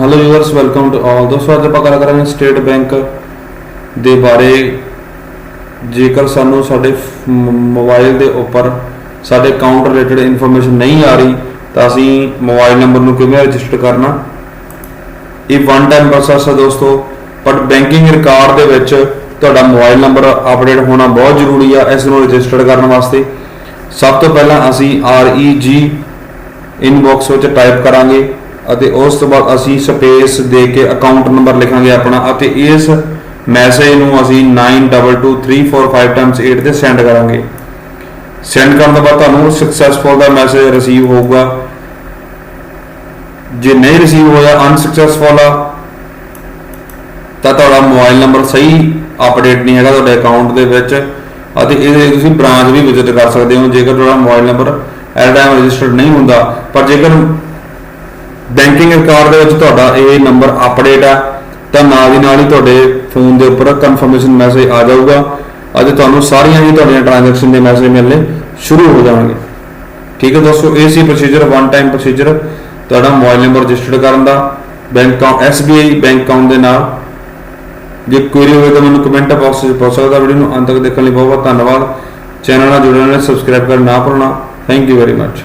Hello viewers welcome to all ਦੋਸਤੋ, ਅੱਜ ਆਪਾਂ ਗੱਲ ਕਰਾਂਗੇ ਸਟੇਟ ਬੈਂਕ ਦੇ ਬਾਰੇ। ਜੇਕਰ ਸਾਨੂੰ ਸਾਡੇ ਫ- ਮੋਬਾਈਲ ਦੇ ਉੱਪਰ ਸਾਡੇ ਅਕਾਊਂਟ ਰਿਲੇਟਡ ਇਨਫੋਰਮੇਸ਼ਨ ਨਹੀਂ ਆ ਰਹੀ, ਤਾਂ ਅਸੀਂ ਮੋਬਾਈਲ ਨੰਬਰ ਨੂੰ ਕਿਵੇਂ ਰਜਿਸਟਰ ਕਰਨਾ? ਇਹ ਵਨ ਟਾਈਮ ਪ੍ਰੋਸੈਸ ਹੈ ਦੋਸਤੋ ਪਰ ਬੈਂਕਿੰਗ ਰਿਕਾਰਡ ਦੇ ਵਿੱਚ ਤੁਹਾਡਾ ਮੋਬਾਈਲ ਨੰਬਰ ਅਪਡੇਟ ਹੋਣਾ ਬਹੁਤ ਜ਼ਰੂਰੀ ਆ ਇਸ ਨੂੰ ਰਜਿਸਟਰ ਕਰਨ ਵਾਸਤੇ। ਸਭ ਤੋਂ ਪਹਿਲਾਂ ਅਸੀਂ REG ਇਨਬਾਕਸ ਵਿੱਚ ਟਾਈਪ ਕਰਾਂਗੇ। ਅਤੇ ਉਸ ਤੋਂ ਬਾਅਦ ਅਸੀਂ ਸਪੇਸ ਦੇ ਕੇ ਅਕਾਊਂਟ ਨੰਬਰ ਲਿਖਾਂਗੇ ਆਪਣਾ ਅਤੇ ਇਸ ਮੈਸੇਜ ਨੂੰ ਅਸੀਂ 922345 ਤੇ ਸੈਂਡ ਕਰਾਂਗੇ। ਸੈਂਡ ਕਰਨ ਤੋਂ ਬਾਅਦ ਤੁਹਾਨੂੰ ਸਕਸੈਸਫੁਲ ਦਾ ਮੈਸੇਜ ਰਿਸੀਵ ਹੋਊਗਾ। ਜੇ ਨਹੀਂ ਰਿਸੀਵ ਹੋਇਆ ਅਨਸਕਸੈਸਫੁਲ ਆ, ਤਾਂ ਤੁਹਾਡਾ ਮੋਬਾਈਲ ਨੰਬਰ ਸਹੀ ਅਪਡੇਟ ਨਹੀਂ ਹੈਗਾ ਤੁਹਾਡੇ ਅਕਾਊਂਟ ਦੇ ਵਿੱਚ ਅਤੇ ਇਹਦੇ ਤੁਸੀਂ ਬ੍ਰਾਂਚ ਵੀ ਵਿਜ਼ਿਟ ਕਰ ਸਕਦੇ ਹੋ। ਜੇਕਰ ਤੁਹਾਡਾ mobile number at time registered ਨਹੀਂ ਹੁੰਦਾ, ਪਰ ਜੇਕਰ ਬੈਂਕਿੰਗ ਰਿਕਾਰਡ ਦੇ ਵਿੱਚ ਤੁਹਾਡਾ ਇਹ ਨੰਬਰ ਅਪਡੇਟ ਆ ਤਾਂ ਨਾਲ ਦੀ ਨਾਲ ਹੀ ਤੁਹਾਡੇ ਫੋਨ ਦੇ ਉੱਪਰ ਕਨਫਰਮੇਸ਼ਨ ਮੈਸੇਜ ਆ ਜਾਊਗਾ। ਅਤੇ ਤੁਹਾਨੂੰ ਸਾਰੀਆਂ ਹੀ ਤੁਹਾਡੀਆਂ ਟ੍ਰਾਂਜੈਕਸ਼ਨ ਦੇ ਮੈਸੇਜ ਮਿਲਣੇ ਸ਼ੁਰੂ ਹੋ ਜਾਣਗੇ। ਠੀਕ ਹੈ ਦੋਸਤੋ, ਇਹ ਸੀ ਪ੍ਰੋਸੀਜਰ ਵਨ ਟਾਈਮ ਪ੍ਰੋਸੀਜਰ ਤੁਹਾਡਾ ਮੋਬਾਈਲ ਨੰਬਰ ਰਜਿਸਟਰਡ ਕਰਨ ਦਾ bank account SBI bank account ਦੇ ਨਾਲ। ਜੇ ਕੁਐਰੀ ਹੋਵੇ ਤਾਂ ਮੈਨੂੰ ਕਮੈਂਟ ਬਾਕਸ ਵਿੱਚ ਪੁੱਛ ਸਕਦਾ ਵੀਡੀਓ ਨੂੰ ਅੰਤ ਤੱਕ ਦੇਖਣ ਲਈ ਬਹੁਤ ਬਹੁਤ ਧੰਨਵਾਦ। ਚੈਨਲ ਨਾਲ ਜੁੜਨ ਲਈ ਸਬਸਕ੍ਰਾਈਬ ਕਰਨਾ ਨਾ ਭੁੱਲਣਾ। Thank you very much